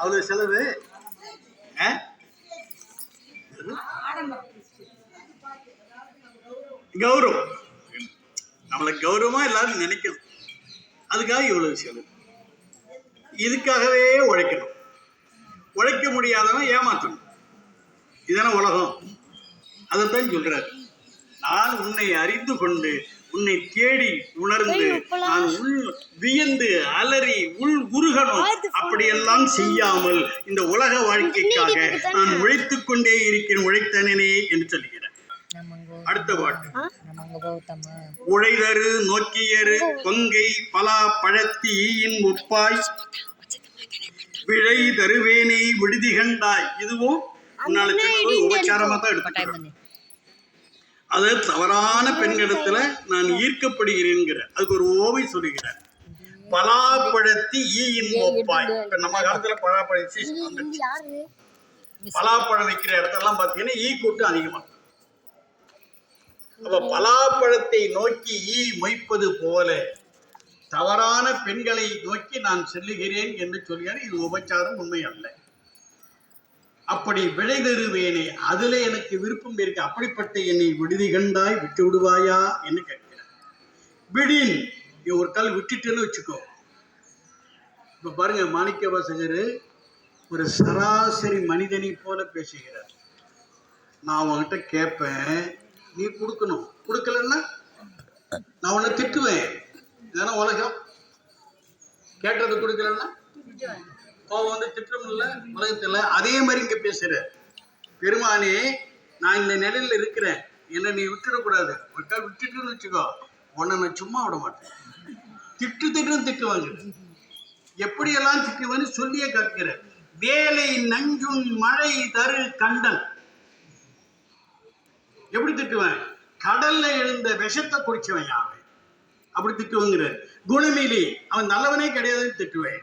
அவ்வளவு செலவு? ஆ? கௌரவம். நம்மளை கௌரவமா எல்லாரும் நினைக்கணும். அதுக்காக இவ்வளவு செலவு. இதுக்காகவே உழைக்கணும். உழைக்க முடியாதவன் ஏமாற்றணும் இதான உலகம். அதைத்தான் சொல்றாரு. நான் உன்னை அறிந்து கொண்டு உன்னை தேடி உணர்ந்து நான் உள் வியந்து அலறி உள் உருகணும். அப்படியெல்லாம் செய்யாமல் இந்த உலக வாழ்க்கைக்காக நான் உழைத்துக் கொண்டே இருக்கிறேன் உழைத்தனனே என்று சொல்கிறேன் அடுத்த பாட்டு. உழைதரு நோக்கியரு கொங்கை பலா பழத்தி ஈயின் உப்பாய் விழை தருவேனை விடுதி கண்டாய். இதுவும் சொன்னது உபச்சாரமா தான் எடுத்துக்கிறேன் அது தவறான பெண்களிடத்துல நான் ஈர்க்கப்படுகிறேங்கிற அதுக்கு ஒரு ஓவை சொல்லுகிறார். பலாப்பழத்தி ஈயின் ஒப்பாய் இப்ப நம்ம காலத்துல வந்துருச்சு. பலாப்பழம் வைக்கிற இடத்தெல்லாம் பார்த்தீங்கன்னா ஈ கூட்டம் அதிகமா. அப்ப பலாப்பழத்தை நோக்கி ஈ மொய்ப்பது போல தவறான பெண்களை நோக்கி நான் செல்லுகிறேன் என்று சொல்கிறார். இது உபச்சாரம் உண்மை அல்ல. அப்படி விடை தருவேனே அதுல எனக்கு விருப்பம் இருக்கு. அப்படிப்பட்ட என்னை விடுதி கண்டாய் விட்டு விடுவாயா என்று கேட்கிறார். விடின் நீ ஒரு கால் விட்டுட்டேன்னு வச்சுக்கோ. இப்ப பாருங்க மாணிக்க வாசகர் ஒரு சராசரி மனிதனை போல பேசுகிறார். நான் உன்கிட்ட கேட்பேன் நீ கொடுக்கணும். கொடுக்கலன்னா நான் உன்னை திட்டுவேன். இதெல்லாம் உலகம் கேட்டது கொடுக்கலன்னா? கோபம் வந்து திட்டமில்ல உலகத்துல அதே மாதிரி இங்க பேசுற. பெருமானே நான் இந்த நிலையில இருக்கிறேன். என்னை நீ விட்டுடக்கூடாது. விட்டா விட்டுட்டுன்னு வச்சுக்கோ. உன்னை நான் சும்மா விட மாட்டேன். திட்டு திட்டுன்னு திட்டுவாங்க. எப்படியெல்லாம் திட்டுவேன்னு சொல்லியே கற்கிற வேலை நஞ்சும் மழை தரு கண்டன் எப்படி திட்டுவேன்? கடல்ல எழுந்த விஷத்தை குடிச்சவன் யாவன் அப்படி திட்டுவங்கிற. குணமிலி அவன் நல்லவனே கிடையாதுன்னு திட்டுவேன்.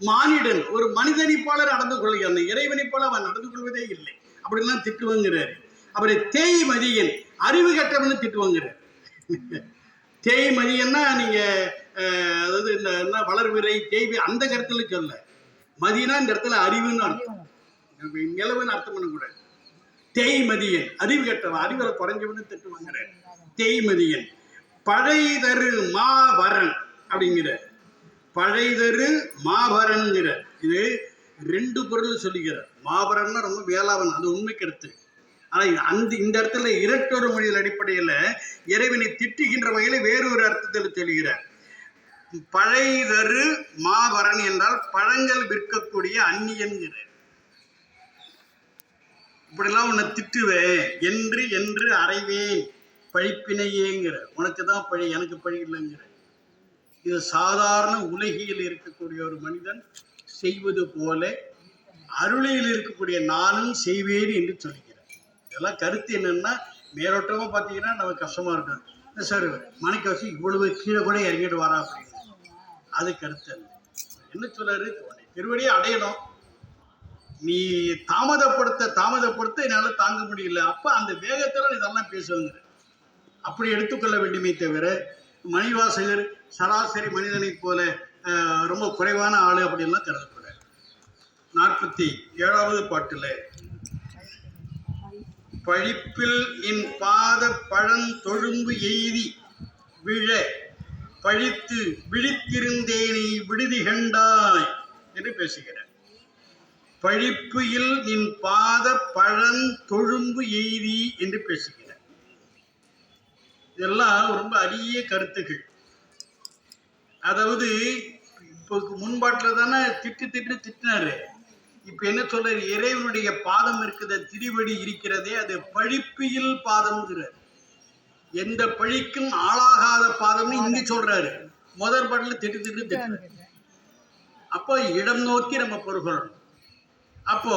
மானிடன் ஒரு மனிதனை போல நடந்து கொள்கிறான் இறைவனை போல அவன் நடந்து கொள்வதே இல்லை. அப்படிலாம் திட்டுவங்கிறார். அவரை தேய் மதியன் அறிவு கட்டவன்னு திட்டுவங்கிறார். தேய் மதியன்னா நீங்க அதாவது இந்த என்ன வளர்விரை தேய்வி அந்த கருத்துல சொல்ல. மதியனா இந்த இடத்துல அறிவுன்னு அர்த்தம். நிலவுன்னு அர்த்தம் பண்ணக்கூடாது. தேய்மதியன் அறிவு கெட்டவன் அறிவுல குறைஞ்சவனு தேய் மதியன் பழைதரு மாவரன் அப்படிங்கிற பழைதரு மாபரன்கிற. இது ரெண்டு பொருள் சொல்லுகிறார் மாபரன்னா ரொம்ப வேளாவன் அது உண்மை கருத்து. ஆனால் அந்த இந்த இடத்துல இரட்டொரு மொழியில் அடிப்படையில் இறைவனை திட்டுகின்ற வகையில் வேறொரு அர்த்தத்தில் சொல்கிறார். பழைதரு மாபரன் என்றால் பழங்கள் விற்கக்கூடிய அந்நியன்கிற இப்படிலாம் உன்னை திட்டுவேன் என்று என்று அறைவேன். பழிப்பினையேங்கிற. உனக்கு தான் பழி எனக்கு பழி இல்லைங்கிற. இது சாதாரண உலகியில் இருக்கக்கூடிய ஒரு மனிதன் செய்வது போல அருளையில் இருக்கக்கூடிய நானும் செய்வேன் என்று சொல்கிறேன் இதெல்லாம் கருத்து என்னன்னா மேலோட்டமாக பார்த்தீங்கன்னா நமக்கு கஷ்டமா இருக்கும். என்ன சார் மணிக்கவாசி இவ்வளவு கீழே கூட இறங்கிட்டு வரா அப்படின்னு. அது கருத்து அல்ல. என்ன சொல்றாரு? திருவடியை அடையணும். நீ தாமதப்படுத்த தாமதப்படுத்த என்னால் தாங்க முடியல. அப்போ அந்த வேகத்தில் இதெல்லாம் பேசுவாங்க. அப்படி எடுத்துக்கொள்ள வேண்டுமே தவிர மணிவாசகர் சராசரி மனிதனைப் போல ரொம்ப குறைவான ஆளு அப்படின்லாம் கருதப்படாது. நாற்பத்தி ஏழாவது பாட்டில். பழிப்பில் என் பாத பழந்தொழும்பு எய்தி விழ பழித்து விழித்திருந்தேனை விடுதி கண்டாய் என்று பேசுகிறார். பழிப்பில் நின் பாத பழந்தொழும்பு எய்தி என்று பேசுகிறார். இதெல்லாம் ரொம்ப அரிய கருத்துகள். அதாவது இப்போ முன்பாட்டில் தானே திட்டு திட்டு திட்டினாரு. இப்போ என்ன சொல்றாரு? இறைவனுடைய பாதம் இருக்கிற திருவடி இருக்கிறதே அது பழிப்பியில் பாதம்ங்கிறார். எந்த பழிக்கும் ஆளாகாத பாதம்னு இங்க சொல்றாரு. முதல் பாட்டில் திட்டு திட்டு திட்டுறாரு. அப்போ இடம் நோக்கி நம்ம பொருள்கொள்ளணும் அப்போ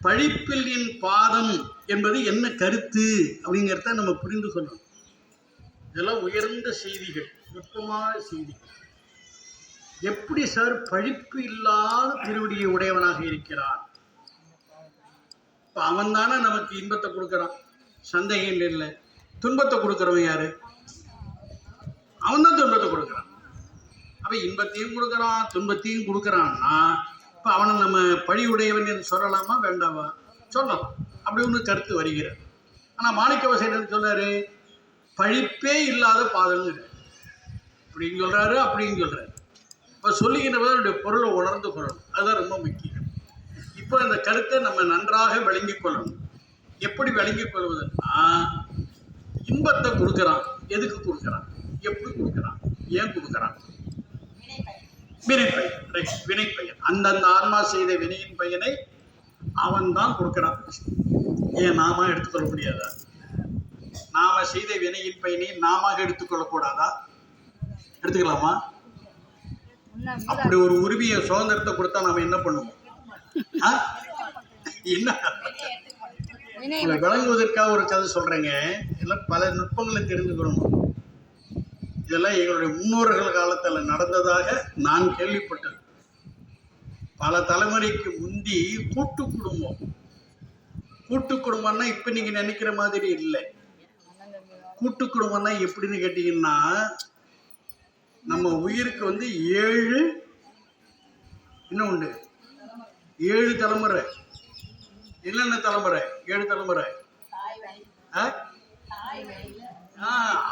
பழிப்பில் என் பாதம் என்பது என்ன கருத்து அப்படிங்கிறத நம்ம புரிந்து கொள்ளணும். இதெல்லாம் உயர்ந்த செய்திகள். நுட்பமான செய்தி எப்படி சார் பழிப்பு இல்லாத திருவடியை உடையவனாக இருக்கிறான்? இப்போ அவன் தானே நமக்கு இன்பத்தை கொடுக்குறான். சந்தேகம் இல்லை. துன்பத்தை கொடுக்குறவன் யாரு? அவன் தான் துன்பத்தை கொடுக்குறான். அப்ப இன்பத்தையும் கொடுக்குறான் துன்பத்தையும் கொடுக்குறான்னா இப்போ அவனை நம்ம பழி உடையவன் என்று சொல்லலாமா வேண்டாமா? சொல்லலாம். அப்படி ஒன்று கருத்து வருகிறது. ஆனால் மாணிக்க என்ன சொல்லாரு பழிப்பே இல்லாத பாதல்னு இப்படின்னு சொல்கிறாரு அப்படின்னு சொல்கிறாரு இப்போ சொல்லுகின்றவருடைய பொருளை உணர்ந்து கொள்ளணும். அதுதான் ரொம்ப முக்கியம். இப்போ அந்த கருத்தை நம்ம நன்றாக விளங்கிக் கொள்ளணும். எப்படி விளங்கிக் கொள்வதுன்னா இன்பத்தை கொடுக்குறான். எதுக்கு கொடுக்குறான்? எப்படி கொடுக்குறான்? ஏன் கொடுக்குறான்? வினைப்பயன். ரைட் வினைப்பயன். அந்தந்த ஆன்மா செய்த வினையின் பயனை அவன் தான் கொடுக்குறான். ஏன் நாம எடுத்துக்கொள்ள முடியாதா? நாம செய்த வினையின் பயனை நாம எடுத்துக்கொள்ளக்கூடாதா எடுத்துக்கலாமா? அப்படி ஒரு உரிமையை சுதந்திரத்தை கொடுத்தா நாம என்ன பண்ணுவோம்? என்ன? உங்களை விளங்குவதற்காக ஒரு கதை சொல்றேங்க. இதெல்லாம் பல நுட்பங்களை தெரிஞ்சுக்கணும். இதெல்லாம் எங்களுடைய முன்னோர்கள் காலத்தில் நடந்ததாக நான் கேள்விப்பட்டது. பல தலைமுறைக்கு முந்தி கூட்டு குடும்பம். கூட்டு குடும்பம்னா இப்போ நீங்க நினைக்கிற மாதிரி இல்லை. கூட்டு குடும்பம்னா எப்படின்னு கேட்டிங்கன்னா நம்ம உயிருக்கு வந்து ஏழு என்ன உண்டு. ஏழு தலைமுறை. என்னென்ன தலைமுறை? ஏழு தலைமுறை.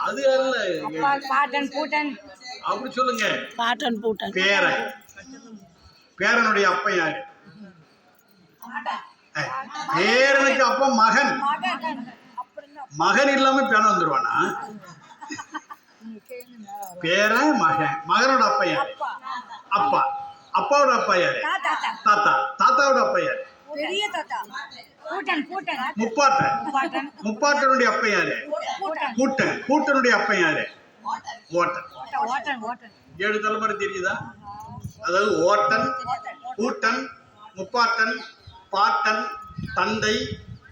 அது அல்ல. பாட்டன் பூட்டன். அப்படி சொல்லுங்க. பாட்டன் பூட்டன். பேரன். பேரனுடைய அப்பன் யாரு? பேரனுக்கு அப்பா மகன். மகன் இல்லாம பேரன் வந்துருவானா? பேரன் மகன். மகனோட அப்பா. யாரு அப்பா. அப்பாவோட அப்பா யாரு தாத்தா. தாத்தாவோட அப்பா யாரு பெரிய தாத்தா. பூட்டன் பூட்டன். முப்பாட்டன். பாட்டன். முப்பாட்டனுடைய அப்பா யாரு? கூட்டன் கூட்டனுடைய அப்பன் யாரு? ஓட்டன். ஏழு தலைமுறை தெரியுதா? அதாவது ஓட்டன் கூட்டன் முப்பாட்டன் பாட்டன் தந்தை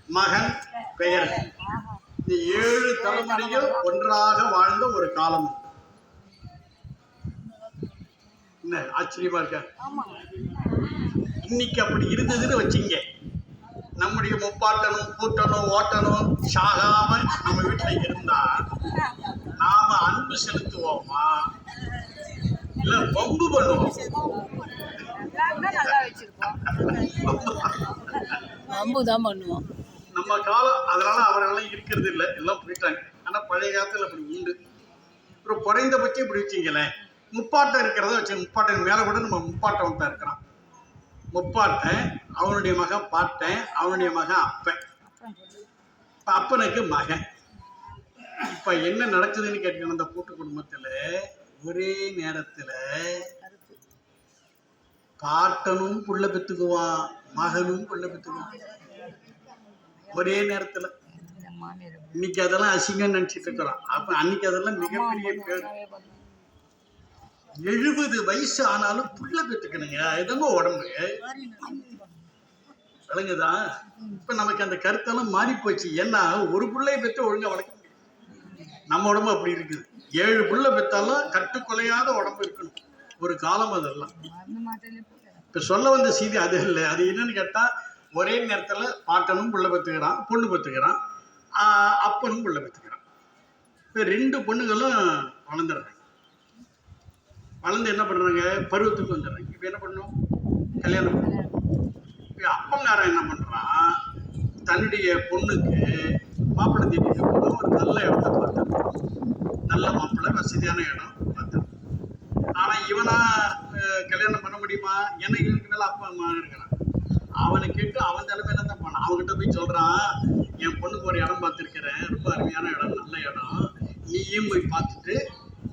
மகன் பெயர் இந்த ஏழு தலைமுறையும். ஒன்றாக வாழ்ந்த ஒரு காலம். என்ன ஆச்சரியமா இருக்க? ஆமா. இன்னைக்கு அப்படி இருந்ததுன்னு வச்சுங்க. நம்முடைய முப்பாட்டனும் கூட்டனும் ஓட்டனும் சாகாம நம்ம வீட்டுல இருந்தா நாம அன்பு செலுத்துவோமா? இல்ல வம்பு பண்ணுவோம்? அம்பு தான் பண்ணுவோம். நம்ம காலம் அதனால அவரெல்லாம் இருக்கிறது இல்லை எல்லாம் போயிட்டாங்க. ஆனா பழைய காலத்துல அப்படி உண்டு. ஒரு குறைந்தபட்சம் இப்படி வச்சுங்களேன். முப்பாட்டம் இருக்கிறத வச்சு முப்பாட்டன் மேல கூட நம்ம முப்பாட்டம் தான் இருக்கிறான். முப்பாட்டன் அவனுடைய மகன் பாட்டன் அவனுடைய மகன் அப்பன் இப்ப அப்பனுக்கு மகன். இப்ப என்ன நடக்குதுன்னு கேட்டீங்கன்னா அந்த கூட்டு குடும்பத்துல ஒரே நேரத்துல பாட்டனும் புள்ள பெத்துக்குவான் மகனும் புள்ள பெத்துக்குவான் ஒரே நேரத்துல. இன்னைக்கு அதெல்லாம் அசிங்கம் நினைச்சிட்டு இருக்கிறோம். அப்ப அன்னைக்கு அதெல்லாம் மிகப்பெரிய பேர். எழுபது வயசு ஆனாலும் புள்ள பெற்றுக்கணுங்க. இதுதாங்க உடம்பு? விளங்குதான் இப்ப நமக்கு அந்த கருத்தெல்லாம் மாறி போச்சு ஏன்னா ஒரு பிள்ளைய பெற்று ஒழுங்கா வளர்க்க நம்ம உடம்பு அப்படி இருக்குது. ஏழு புள்ள பெற்றாலும் கட்டுக்கொலையாத உடம்பு இருக்கணும். ஒரு காலம் அதெல்லாம். இப்ப சொல்ல வந்த செய்தி அது இல்லை. அது என்னன்னு கேட்டா ஒரே நேரத்துல பாட்டனும் புள்ள பெற்றுக்கிறான் பொண்ணு பெற்றுக்கிறான் அப்பனும் புள்ள பெற்றுக்கிறான். இப்ப ரெண்டு பொண்ணுங்களும் வளர்ந்துடுறாங்க வளர்ந்து என்ன பண்றாங்க? பருவத்துக்கு வந்துடுறாங்க. இப்போ என்ன பண்ணும் கல்யாணம் பண்ணணும். அப்பங்காரன் என்ன பண்றான்? தன்னுடைய பொண்ணுக்கு மாப்பிள்ளை தேடிட்டு போனால் ஒரு நல்ல இடத்த பார்த்து நல்ல மாப்பிள்ளை வசதியான இடம் பார்த்து ஆனால் இவனா கல்யாணம் பண்ண முடியுமா? ஏன்னா இவனுக்கு மேலே அப்பா அம்மா இருக்கிறான் அவனை கேட்டு அவன் தலைமையில தான் போனான். அவன்கிட்ட போய் சொல்றான் என் பொண்ணுக்கு ஒரு இடம் பார்த்துருக்கிறேன். ரொம்ப அருமையான இடம் நல்ல இடம். நீயும் போய் பார்த்துட்டு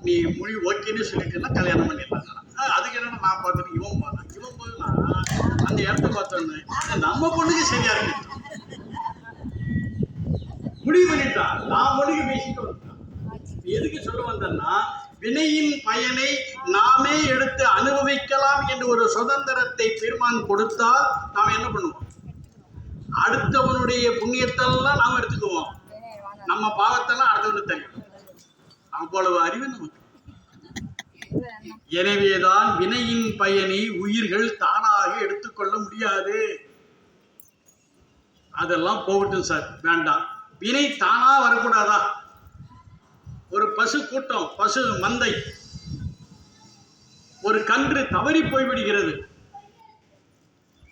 நீ மொழி ஓகேன்னு சொல்லிட்டுனா கல்யாணம் பண்ணிடுறாங்க அதுக்கு என்னன்னா நான் பார்த்துட்டு இவன் பார்த்தேன் இவன் போனா அந்த இடத்த பார்த்தோன்னே நம்ம பொண்ணுக்கு சரியா இருக்கு. முடிவு பண்ணிட்டான். நான் மொழிக்கு பேசிட்டு வந்துட்டான். எதுக்கு சொல்ல வந்தேன்னா வினையின் பயனை நாமே எடுத்து அனுபவிக்கலாம் என்று ஒரு சுதந்திரத்தை தீர்மானம் கொடுத்தால் நாம் என்ன பண்ணுவோம்? அடுத்தவனுடைய புண்ணியத்தெல்லாம் நாம் எடுத்துக்குவோம். நம்ம பாவத்தெல்லாம் அடுத்தவனுக்கு தள்ளிடுவோம். அவ்வளவு அறிவு நமக்கு. எனவேதான் வினையின் பயனை உயிர்கள் தானாக எடுத்துக்கொள்ள முடியாது. அதெல்லாம் போகட்டும் சார் வேண்டாம். வினை தானா வரக்கூடாதா? ஒரு பசு கூட்டம் பசு மந்தை. ஒரு கன்று தவறி போய்விடுகிறது.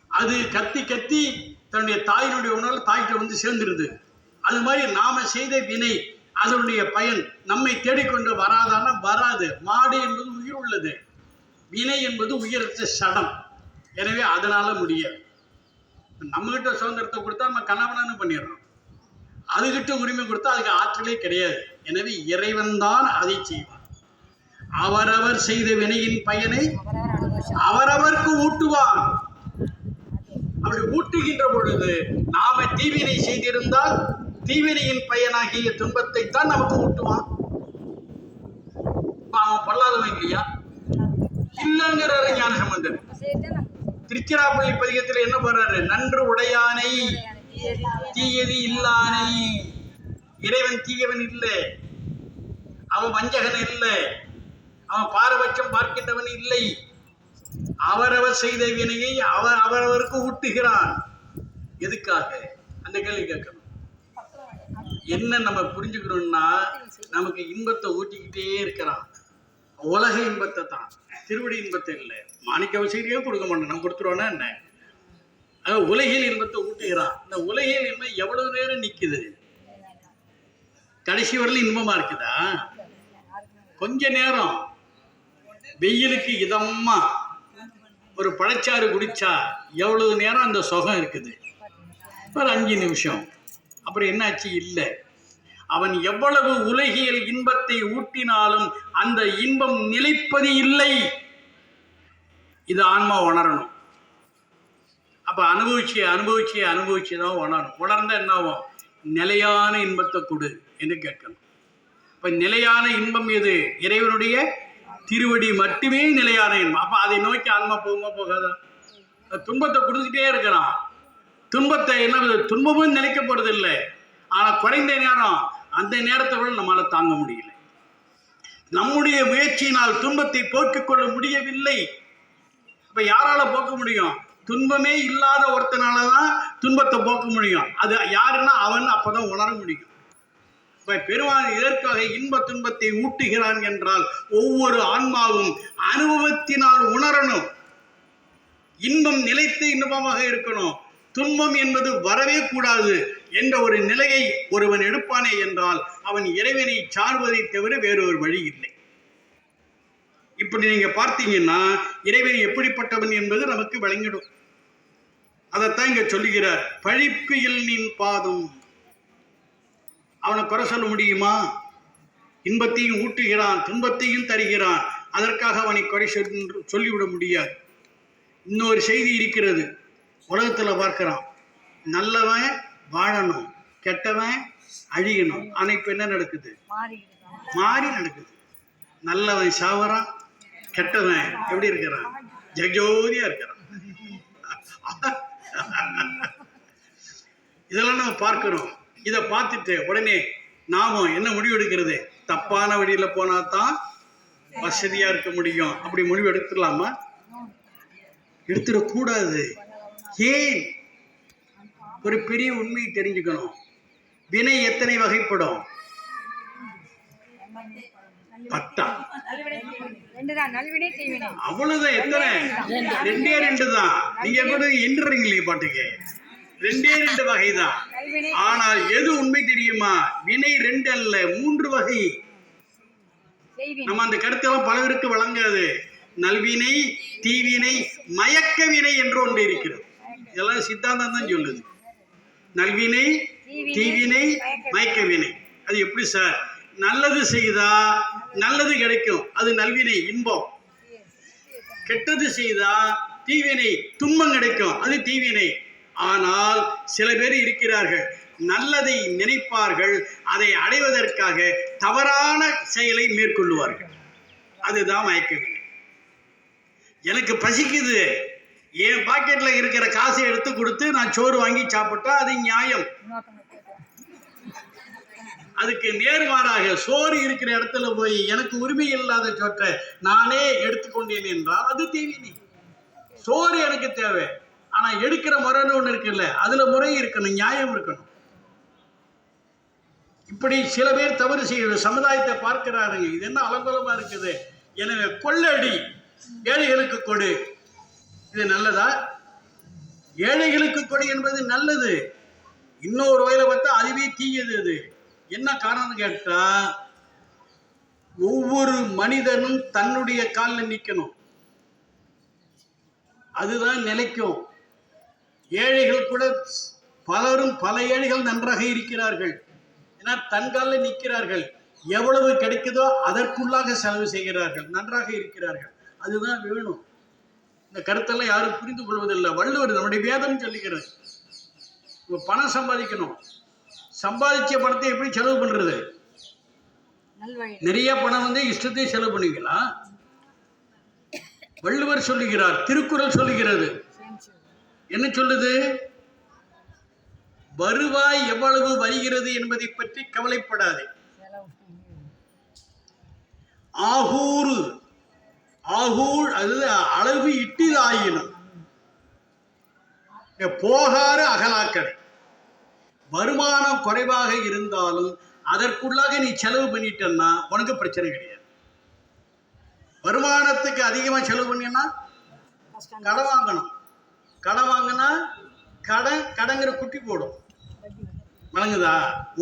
அது கத்தி கத்தி தன்னுடைய தாயினுடைய உணர்வு தாய்கிட்ட வந்து சேர்ந்துருது. அது மாதிரி நாம செய்த வினை அதனுடைய பயன் நம்மை தேடிக்கொண்டு வராதானா? வராது. மாடு என்பது உயிர் உள்ளது. வினை என்பது உயிரற்ற சடம். எனவே அதனால முடியாது நம்மகிட்ட சுதந்திரத்தை கொடுத்தா நம்ம கணவனன்னு பண்ணிடுறோம். அதுகிட்ட உரிமை கொடுத்தா அதுக்கு ஆற்றலே கிடையாது. எனவே இறைவன் தான் அதை செய்வான். அவரவர் செய்த வினையின் பயனை அவரவருக்கு ஊட்டுவான். அப்படி ஊட்டுகின்ற பொழுது நாம தீவினை செய்திருந்தால் தீவினையின் பயனாகிய துன்பத்தை தான் நமக்கு ஊட்டுவான் பாவம் அவன் பொல்லாதவன் இல்லையா? இல்லைங்கிறாரு ஞான சம்பந்தர் திருச்சிராப்பள்ளி பதிகத்தில் என்ன பண்றாரு நன்று உடையானை தீயது இல்லானை. இறைவன் தீயவன் இல்லை. அவன் வஞ்சகன் இல்லை. அவன் பாரபட்சம் பார்க்கின்றவன் இல்லை. அவரவர் செய்த வினையை அவர் அவரவருக்கு ஊட்டுகிறான். எதுக்காக? அந்த கேள்வி கேட்க என்ன நம்ம புரிஞ்சுக்கணும்னா நமக்கு இன்பத்தை ஊட்டிக்கிட்டே இருக்கிறான். உலக இன்பத்தை தான். திருவடி இன்பத்தை இல்லை. மாணிக்க வசதியே கொடுக்க மாட்டோம் நம்ம கொடுத்துருவோன்னா என்ன? உலகில் இன்பத்தை ஊட்டுகிறான். இந்த உலகில் இன்பம் எவ்வளவு நேரம் நிக்குது? கடைசி வரலும் இன்பமா இருக்குதா? கொஞ்ச நேரம். வெயிலுக்கு இதமா. ஒரு பழச்சாறு குடிச்சா எவ்வளவு நேரம் அந்த சுகம் இருக்குது? ஒரு அஞ்சு நிமிஷம். அப்புறம் என்னாச்சு? இல்லை. அவன் எவ்வளவு உலகியல் இன்பத்தை ஊட்டினாலும் அந்த இன்பம் நிலைப்பது இல்லை. இது ஆன்மா உணரணும். அப்ப அனுபவிச்சு அனுபவிச்சு அனுபவிச்சு தான் உணரணும். உணர்ந்த என்ன ஆகும் நிலையான இன்பத்தை கொடு என்று கேட்கணும். இப்ப நிலையான இன்பம் எது? இறைவனுடைய திருவடி மட்டுமே நிலையான இன்பம். அப்ப அதை நோக்கி ஆன்மா போகுமா போகாதா? துன்பத்தை கொடுத்துட்டே இருக்கிறான் துன்பத்தை என்ன துன்பமும் நினைக்க போகிறது இல்லை ஆனால் குறைந்த நேரம் அந்த நேரத்தை விட நம்மளால் தாங்க முடியல. நம்முடைய முயற்சியினால் துன்பத்தை போக்கிக் கொள்ள முடியவில்லை. அப்போ யாரால போக்க முடியும்? துன்பமே இல்லாத ஒருத்தனால தான் துன்பத்தை போக்க முடியும். அது யாருன்னா அவன் அப்பதான் உணர முடியும். இப்ப பெருமான் இதற்காக இன்ப துன்பத்தை ஊட்டுகிறான் என்றால் ஒவ்வொரு ஆன்மாவும் அனுபவத்தினால் உணரணும். இன்பம் நிலைத்த இன்பமாக இருக்கணும். துன்பம் என்பது வரவே கூடாது என்ற ஒரு நிலையை ஒருவன் எடுப்பானே என்றால் அவன் இறைவனை சார்வதை தவிர வேறொரு வழி இல்லை. இப்படி நீங்க பார்த்தீங்கன்னா இறைவன் எப்படிப்பட்டவன் என்பது நமக்கு விளங்கிடும். அதைத்தான் இங்க சொல்லுகிறார் பழிப்பியல் நின் பாதம். அவனை குறை சொல்ல முடியுமா? இன்பத்தையும் ஊட்டுகிறான் துன்பத்தையும் தருகிறான். அதற்காக அவனை குறை சொல்லிவிட முடியாது. இன்னொரு செய்தி இருக்கிறது. உலகத்தில் பார்க்குறான். நல்லவன் வாழணும் கெட்டவன் அழியணும். ஆனால் இப்போ என்ன நடக்குது? மாறி நடக்குது. நல்லவன் சாவறான் கெட்டவன் எப்படி இருக்கிறான்? ஜெகஜோதியா இருக்கிறான். இதெல்லாம் நம்ம பார்க்கிறோம். இதை பார்த்துட்டு உடனே நாமும் என்ன முடிவு எடுக்கிறது? தப்பான வழியில் போனா தான் வசதியாக இருக்க முடியும். அப்படி முடிவு எடுத்துடலாமா? எடுத்துடக்கூடாது. ஏன் ஒரு பெரிய உண்மையை தெரிஞ்சுக்கணும். வினை எத்தனை வகைப்படும்? பத்தா. அவ்வளவுதான் எத்தனை? ரெண்டே. ரெண்டு தான் நீங்க கூட எண்ணுறீங்களே பாட்டுக்கு. ரெண்டே ரெண்டு வகை தான் ஆனால் எது உண்மை தெரியுமா? வினை ரெண்டு அல்ல மூன்று வகை. நம்ம அந்த கருத்தெல்லாம் பலருக்கு வழங்காது. நல்வினை தீவினை மயக்க வினை என்று ஒன்று இருக்கிறது. இதெல்லாம் சித்தாந்தம் தான் சொல்லுது. நல்வினை தீவினை மயக்க வினை. அது எப்படி சார்? நல்லது செய்தா நல்லது கிடைக்கும். அது நல்வினை இன்பம். கெட்டது செய்தா தீவினை துன்பம் கிடைக்கும். அது தீவினை. ஆனால் சில பேர் இருக்கிறார்கள் நல்லதை நினைப்பார்கள் அதை அடைவதற்காக தவறான செயலை மேற்கொள்ளுவார்கள். அதுதான் மயக்கவில்லை எனக்கு பசிக்குது. என் பாக்கெட்ல இருக்கிற காசை எடுத்து கொடுத்து நான் சோறு வாங்கி சாப்பிட்டா அது நியாயம். அதுக்கு நேர்மாறாக சோறு இருக்கிற இடத்துல போய் எனக்கு உரிமை இல்லாத சோற்றை நானே எடுத்துக்கொண்டேன் என்றால் அது தீவினி. சோறு எனக்கு தேவை. ஆனா எடுக்கிற முறைன்னு ஒண்ணு இருக்குல்ல அதுல முறை இருக்கணும் நியாயம் இருக்கணும். இப்படி சில பேர் தவறு செய்ய சமுதாயத்தை பார்க்கிறாருங்க. இது என்ன அலங்கோலமா இருக்குது? எனவே கொள்ளடி ஏழைகளுக்கு கொடு. இது நல்லதா? ஏழைகளுக்கு கொடை என்பது நல்லது. இன்னொரு வகையில பார்த்தா அதுவே தீயது அது. என்ன காரணம் கேட்டா ஒவ்வொரு மனிதனும் தன்னுடைய காலில் நிற்கணும் அதுதான் நிலைக்கும். ஏழைகள் கூட பலரும் பல ஏழைகள் நன்றாக இருக்கிறார்கள். ஏன்னா தன் காலில் நிற்கிறார்கள் எவ்வளவு கிடைக்குதோ அதற்குள்ளாக செலவு செய்கிறார்கள். நன்றாக இருக்கிறார்கள். அதுதான் வேணும். இந்த கருத்தெல்லாம் யாரும் புரிந்து கொள்வதில்லை. வள்ளுவர் நம்முடைய வேதம் சொல்லுகிறது இப்ப பணம் சம்பாதிக்கணும். சம்பாதிச்ச பணத்தை எப்படி செலவு பண்றது? நிறைய பணம் வந்து இஷ்டத்தை செலவு பண்ணுவீங்களா வள்ளுவர் சொல்லுகிறார் திருக்குறள் சொல்லுகிறது. என்ன சொல்லுது? வருவாய் எவ்வளவு வருகிறது என்பதை பற்றி கவலைப்படாதே. ஆகூறு ஆகூழ் அது அளவு இட்டிதாயினும் இங்க போகாறு அகலாக்கடை. வருமானம் குறைவாக இருந்தாலும் அதற்குள்ளாக நீ செலவு பண்ணிட்டன்னா உனக்கு பிரச்சனை கிடையாது. வருமானத்துக்கு அதிகமாக செலவு பண்ணினா கடன் வாங்கணும். கடன் வாங்கினா கடன் கடங்கிற குட்டி போடும். வழங்குதா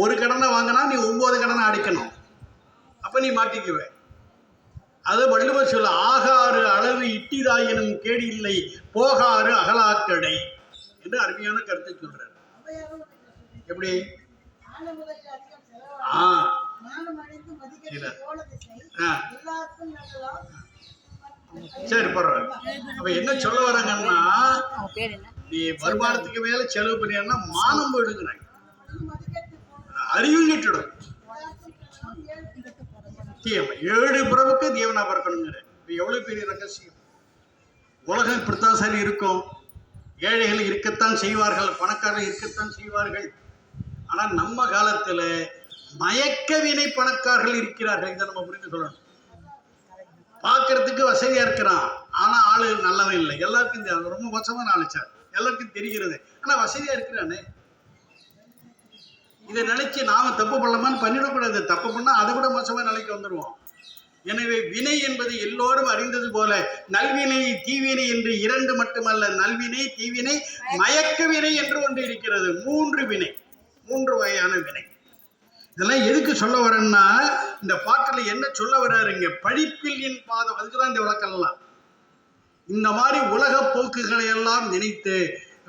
ஒரு கடனை வாங்கினா நீ ஒன்பது கடனை அடைக்கணும். அப்ப நீ மாட்டிக்குவ. அது வள்ளுவர் சொல்ல ஆகாறு அளவு இட்டிதாயினும் கேடு இல்லை போகாறு அகலாக்கடை என்று அருமையான கருத்தை சொல்றார். எப்படி? ஆ. சரி பரவாயில்ல. அப்ப என்ன சொல்ல வராங்கன்னா நீ வருமானத்துக்கு மேல செலவு பண்ணியான்னா மானம் போயிடுங்கிறாங்க. அறிவும் கெட்டுடும் நித்தியம் ஏழு பிறவுக்கு தேவனா பிறக்கணுங்கிற இது எவ்வளவு பெரிய ரகசியம்? உலகம் இப்படித்தான் சரி இருக்கும். ஏழைகள் இருக்கத்தான் செய்வார்கள். பணக்காரர்கள் இருக்கத்தான் செய்வார்கள். ஆனால் நம்ம காலத்தில் மயக்கவினை பணக்காரர்கள் இருக்கிறார்கள். இதை நம்ம புரிந்து கொள்ளணும். பார்க்கறதுக்கு வசதியாக இருக்கிறான். ஆனால் ஆளு நல்லவன் இல்லை. எல்லாருக்கும் ரொம்ப மோசமாக ஆளு எல்லாருக்கும் தெரிகிறது. ஆனால் வசதியாக இருக்கிறானே. இதை நினைச்சு நாம தப்பு பண்ணலாமான்னு பண்ணிடக்கூடாது. தப்பு பண்ணா அதை விட மோசமாக நிலைக்கு வந்துடுவோம் எனவே வினை என்பது எல்லோரும் அறிந்தது போல நல்வினை தீவினை என்று இரண்டு மட்டுமல்ல நல்வினை தீவினை மயக்க வினை என்று ஒன்று இருக்கிறது. மூன்று வினை மூன்று வகையான வினை. இதெல்லாம் எதுக்கு சொல்ல வரேன்னா இந்த பாட்டில் என்ன சொல்ல வர்றாருங்க படிப்பில் என் பாதம் அதுக்கு தான் இந்த விளக்கெல்லாம் இந்த மாதிரி உலக போக்குகளை எல்லாம் நினைத்து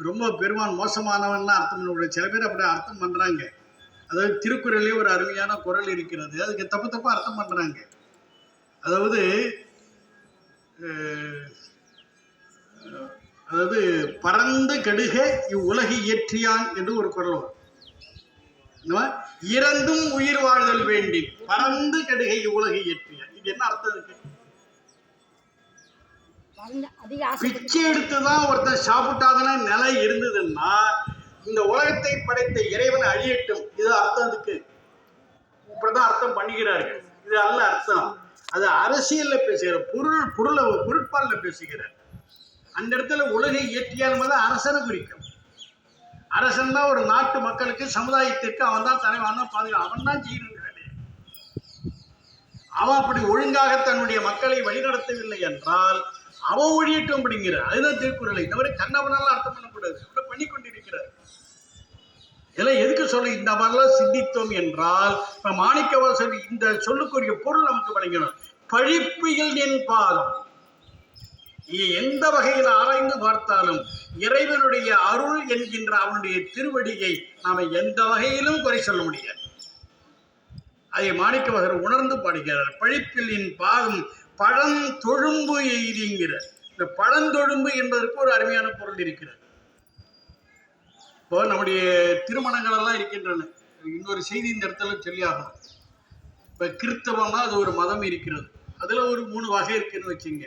ரொம்ப பெருமான் மோசமானவன்லாம் அர்த்தம் பண்ண சில பேர் அப்படி அர்த்தம் பண்றாங்க. அதாவது திருக்குறளே ஒரு அருமையான குறள் இருக்கிறது. அதுக்கு தப்பு தப்பா அர்த்தம் பண்றாங்க. அதாவது அதாவது பரந்து கடுக இவ்வுலகு இயற்றியான் என்று ஒரு குறள் வரும்? இறந்தும் உயிர் வாழ்தல் வேண்டி பரந்து கடுகை இவ்வுலகு இயற்றியான். இது என்ன அர்த்தம் இருக்கு? பிச்சை எடுத்து தான் ஒருத்தன் சாப்பிட்டாதான நிலை இருந்ததுன்னா இந்த உலகத்தை படைத்த இறைவன் அழியட்டும். இது அர்த்தம் அதுக்கு இப்படிதான் அர்த்தம் பண்ணுகிறார்கள் இது அல்ல அர்த்தம். அது அரசியல்ல பேசுகிற பொருள் பொருளை பொருட்பால்ல பேசுகிறார். அந்த இடத்துல உலகை இயற்றியால் அரசனை குறிக்கும். அரசன் தான் ஒரு நாட்டு மக்களுக்கு சமுதாயத்திற்கு அவன் தான் தலைவன் தான் பாதுகாப்பு அவன் தான் செய்யணும் அவன் அப்படி ஒழுங்காக தன்னுடைய மக்களை வழிநடத்தவில்லை என்றால் அவ ஒழியட்டும் அப்படிங்கிற அதுதான் திருக்குறளை இந்த மாதிரி கண்ணவனால அர்த்தம் பண்ணக்கூடாது. அப்படி பண்ணி கொண்டிருக்கிறார் இதெல்லாம் எதுக்கு சொல்ல இந்த மாதிரிலாம் சிந்தித்தோம் என்றால் இப்ப மாணிக்கவாசல் இந்த சொல்லுக்குரிய பொருள் நமக்கு வழங்கணும். பழிப்பியல் என் பாதம். நீ எந்த வகையில் ஆராய்ந்து பார்த்தாலும் இறைவனுடைய அருள் என்கின்ற அவனுடைய திருவடியை நாம எந்த வகையிலும் குறை சொல்ல முடியாது. அதை மாணிக்கவாசர் உணர்ந்து பாடுகிறார். பழிப்பிலின் பாதம் பழந்தொழும்பு எய்திங்கிற. இந்த பழந்தொழும்பு என்பதற்கு ஒரு அருமையான பொருள் இருக்கிறது. இப்போ நம்முடைய திருமணங்கள் எல்லாம் இருக்கின்றன. இன்னொரு செய்தி இந்த இடத்துல சொல்லி ஆகணும் இப்போ கிறிஸ்தவம்னா அது ஒரு மதம் இருக்கிறது. அதில் ஒரு மூணு வகை இருக்குன்னு வச்சுங்க.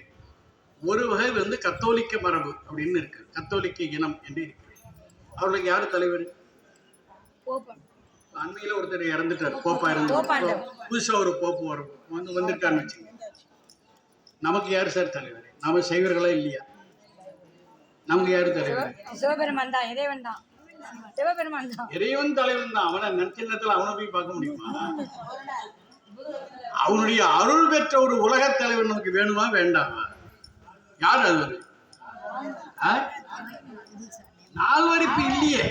ஒரு வகை வந்து கத்தோலிக்க மரபு அப்படின்னு இருக்கு. கத்தோலிக்க இனம் என்று இருக்கு. அவர்களுக்கு யார் தலைவர்? அண்மையில் ஒருத்தர் இறந்துட்டார். போப்பா. இறந்து. புதுசாக ஒரு போப்பு வரும். வந்து வந்திருக்கான்னு வச்சுங்க. நமக்கு யார் சார் தலைவர்? நாம செய்வர்களா இல்லையா? நமக்கு யார் தலைவர்? சிவபெருமான் தான் இறைவன் தான். சிவபெருமான் தான். இறைவன் தலைவன் தான். அவனை நற்சின்னத்தில் அவனை போய் பார்க்க முடியுமா? அவனுடைய அருள் பெற்ற ஒரு உலகத் தலைவர் நமக்கு வேணுமா வேண்டாமா? யார் அது? நால்வர் இப்ப இல்லையே.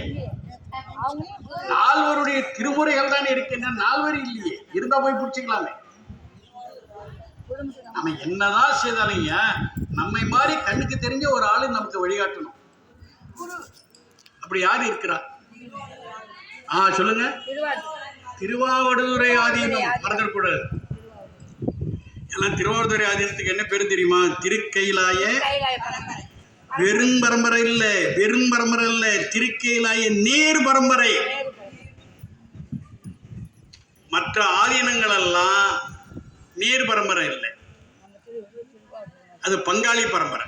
நால்வருடைய திருமுறைகள் தான் இருக்கின்றன. நால்வர் இல்லையே. இருந்தா போய் பிடிச்சிக்கலாமே. நம்ம என்னதான் செய்தாலுங்க நம்மை மாதிரி கண்ணுக்கு தெரிஞ்ச ஒரு ஆளு நமக்கு வழிகாட்டணும். அப்படி யார் இருக்கிறா? ஆ சொல்லுங்க. திருவாவடுதுறை ஆதீனம். மறந்துடக்கூடாது எல்லாம் திருவாவடுதுறை ஆதீனத்துக்கு என்ன பேரு தெரியுமா? திருக்கைலாய பரம்பரை வெறும் பரம்பரை இல்லை. வெறும் பரம்பரை இல்லை. திருக்கைலாய நேர் பரம்பரை. மற்ற ஆதீனங்கள் எல்லாம் நேர் பரம்பரை இல்லை. அது பங்காளி பரம்பரை.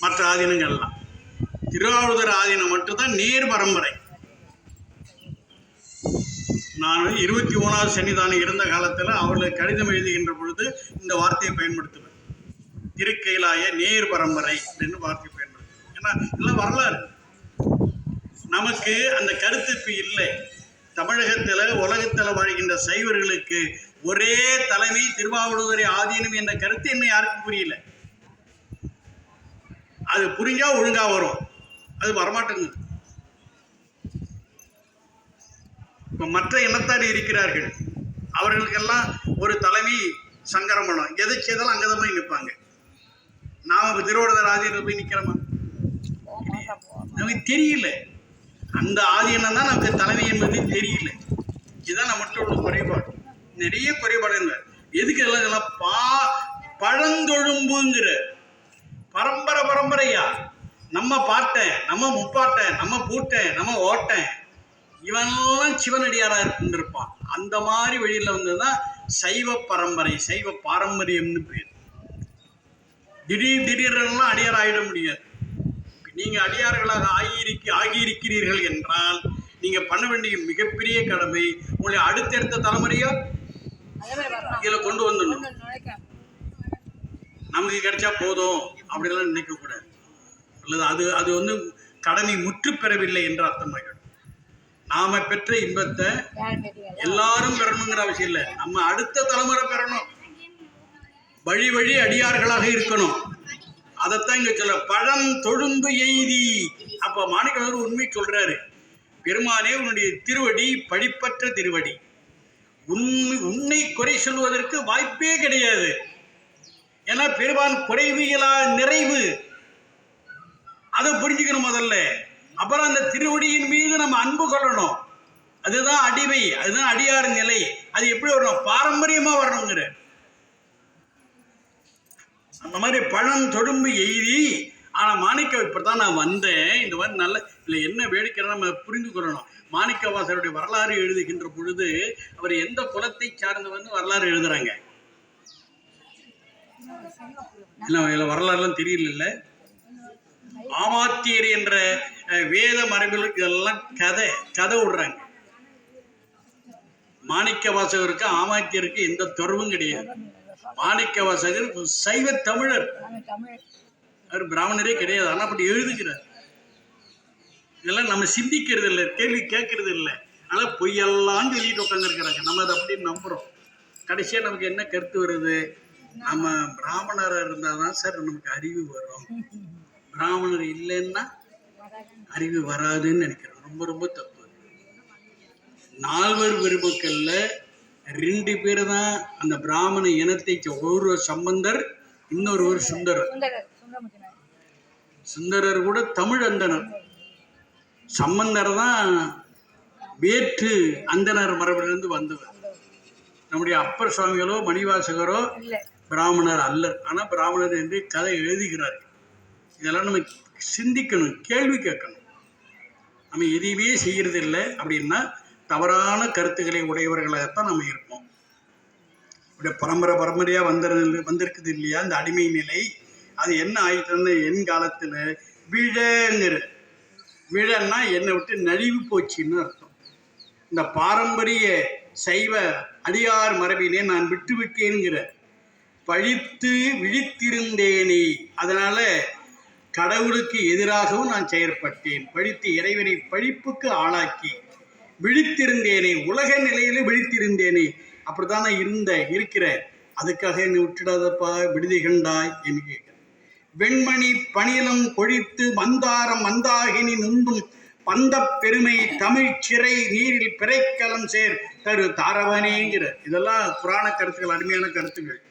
மற்ற ஆதீனங்கள் எல்லாம் ஆதீனம் மட்டும்தான் நேர் பரம்பரை. நான் இருபத்தி மூணாவது சன்னிதானம் இருந்த காலத்தில் அவர்கள் கடிதம் எழுதுகின்ற பொழுது இந்த வார்த்தையை பயன்படுத்துவேன். திருக்கையிலாய நேர் பரம்பரை அப்படின்னு வார்த்தை பயன்படுத்துவேன். ஏன்னா இதெல்லாம் வரலாறு. நமக்கு அந்த கருத்து இப்போ இல்லை. தமிழகத்தில் உலகத்தில் வாழ்கின்ற சைவர்களுக்கு ஒரே தலைமை திருவாவூதுறை ஆதீனம் என்ற கருத்து இன்னும் யாருக்கும் புரியல. அது புரிஞ்சா ஒழுங்கா வரும். அது வரமாட்டேங்குது. இப்போ மற்ற இனத்தார் இருக்கிறார்கள். அவர்களுக்கெல்லாம் ஒரு தலைமை சங்கரமணம் எதை செய்தாலும் அங்கே தான் போய் நிற்பாங்க. நாம் இப்போ திருவள்ளுவர் ஆதீனத்தில் போய் நிற்கிறோமா நமக்கு தெரியல. அந்த ஆதீனம் தான் நமக்கு தலைமை என்பது தெரியல. இதுதான் நம்மகிட்ட உள்ள குறைபாடு. நிறைய குறைபாடுகள் எதுக்கு எல்லாம் இதெல்லாம்? பா பழந்தொழும்புங்கிற. பரம்பரை பரம்பரையா? நம்ம பாட்டேன் நம்ம முப்பாட்டேன் நம்ம பூட்டேன் நம்ம ஓட்டேன். இவனெல்லாம் சிவனடியாரா இருந்திருப்பான். அந்த மாதிரி வழியில் வந்ததுதான் சைவ பரம்பரை சைவ பாரம்பரியம்னு பேர். திடீர் திடீரெல்லாம் அடியார் ஆகிட முடியாது. நீங்க அடியார்களாக ஆகியிருக்க ஆகியிருக்கிறீர்கள் என்றால் நீங்க பண்ண வேண்டிய மிகப்பெரிய கடமை உங்களை அடுத்தடுத்த தலைமுறையோ கீழே கொண்டு வந்துடணும். நமக்கு கிடைச்சா போதும். அப்படிலாம் நினைக்கக்கூடாது அல்லது அது அது வந்து கடனை முற்று பெறவில்லை என்று அர்த்தமாகிடும் நாம பெற்ற இன்பத்தை எல்லாரும் பெறணுங்கிற அவசியம் இல்லை. நம்ம அடுத்த தலைமுறை பெறணும். வழி வழி அடியார்களாக இருக்கணும். அதைத்தான் இங்க சொல்ல பழம் தொழும்பு எய்தி. அப்ப மாணிக்கவர் உண்மை சொல்றாரு. பெருமானே உன்னுடைய திருவடி படிப்பற்ற திருவடி. உண்மை உன்னை குறை சொல்வதற்கு வாய்ப்பே கிடையாது. ஏன்னா பெருமான் குறைவியலா நிறைவு. அதை புரிஞ்சுக்கணும் முதல்ல. அப்புறம் அந்த திருவடியின் மீது நம்ம அன்பு கொள்ளணும். அதுதான் அடிமை அதுதான் அடியார் நிலை. அது எப்படி வரணும்? பாரம்பரியமா வரணுங்கிற. அந்த மாதிரி பழம் தொடும்பு எய்தி ஆனா மாணிக்க இப்படித்தான் நான் வந்தேன். இந்த மாதிரி நல்ல இல்லை என்ன வேடிக்கை நம்ம புரிந்து கொள்ளணும். மாணிக்கவாசருடைய வரலாறு எழுதுகின்ற பொழுது அவர் எந்த குலத்தை சார்ந்தவர்னு வரலாறு எழுதுறாங்க. இல்லை இதில் வரலாறுலாம் தெரியல ஆமாத்தியர் என்ற வேத மரபில் இதெல்லாம் கதை கதை விடுறாங்க. மாணிக்க வாசகருக்கு ஆமாத்தியருக்கு எந்த தொடர்பும் கிடையாது. மாணிக்க வாசகர் சைவ தமிழர். அவர் பிராமணரே கிடையாது. ஆனால் அப்படி எழுதுகிறார். இதெல்லாம் நம்ம சிந்திக்கிறது இல்லை கேள்வி கேட்கறது இல்லை ஆனால் பொய்யெல்லாம் சொல்லிட்டு உட்காந்துருக்கிறாங்க நம்ம அதை அப்படி நம்புகிறோம் கடைசியாக நமக்கு என்ன கருத்து வருது? நம்ம பிராமணராக இருந்தால் தான் சார் நமக்கு அறிவு வரும். பிராமணர் இல்லைன்னா அறிவு வராதுன்னு நினைக்கிறேன் ரொம்ப ரொம்ப தப்பு. நால்வர் பெருமக்கள்ல ரெண்டு பேர் தான் அந்த பிராமண இனத்தை ஒரு சம்பந்தர் இன்னொருவர் சுந்தரர். சுந்தரர் கூட தமிழ் அந்தனர். சம்பந்தர் தான் வேற்று அந்தனர் மரபிலிருந்து வந்தவர். நம்முடைய அப்பர் சுவாமிகளோ மணிவாசகரோ பிராமணர் அல்லர். ஆனால் பிராமணர் என்று கதை எழுதுகிறார். இதெல்லாம் நம்ம சிந்திக்கணும் கேள்வி கேட்கணும். நம்ம எதையுமே செய்யறது இல்லை அப்படின்னா தவறான கருத்துக்களை உடையவர்களாகத்தான் நம்ம இருப்போம். இப்படி பரம்பரை பரம்பரையாக வந்துரு வந்திருக்குது இல்லையா? இந்த அடிமை நிலை அது என்ன ஆயிட்டுன்னு என் காலத்தில் விழங்கிற. விழன்னா என்னை விட்டு நழிவு போச்சுன்னு அர்த்தம். இந்த பாரம்பரிய சைவ அடியார் மரபினை நான் விட்டு விட்டேன்கிற பழித்து விழித்திருந்தேனே. அதனால கடவுளுக்கு எதிராகவும் நான் செயற்பட்டேன். பழித்து இறைவனை பழிப்புக்கு ஆளாக்கி விழித்திருந்தேனே. உலக நிலையில விழித்திருந்தேனே. அப்படித்தானே இருந்த இருக்கிற. அதுக்காக என்னை விட்டுடாதப்பா விடுதி கண்டாய் என்று கேட்கிறேன் வெண்மணி பணிலம் கொழித்து மந்தாரம் மந்தாகினி நுந்தும் பந்தப் பெருமை தமிழ் சிறை நீரில் பிறைக்கலம் சேர் தரு தாரவனேங்கிற. இதெல்லாம் புராண கருத்துக்கள் அருமையான கருத்துக்கள்.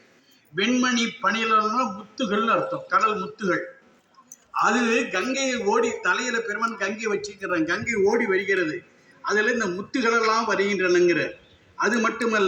வெண்மணி பணிலம்னா முத்துகள் அர்த்தம் கடல் முத்துகள். அது கங்கையை ஓடி தலையில பெருமன் கங்கை வச்சுக்கிறான் கங்கை ஓடி வருகிறது. அதுல இந்த முத்துகள் எல்லாம் வருகின்றனங்கிற. அது மட்டுமல்ல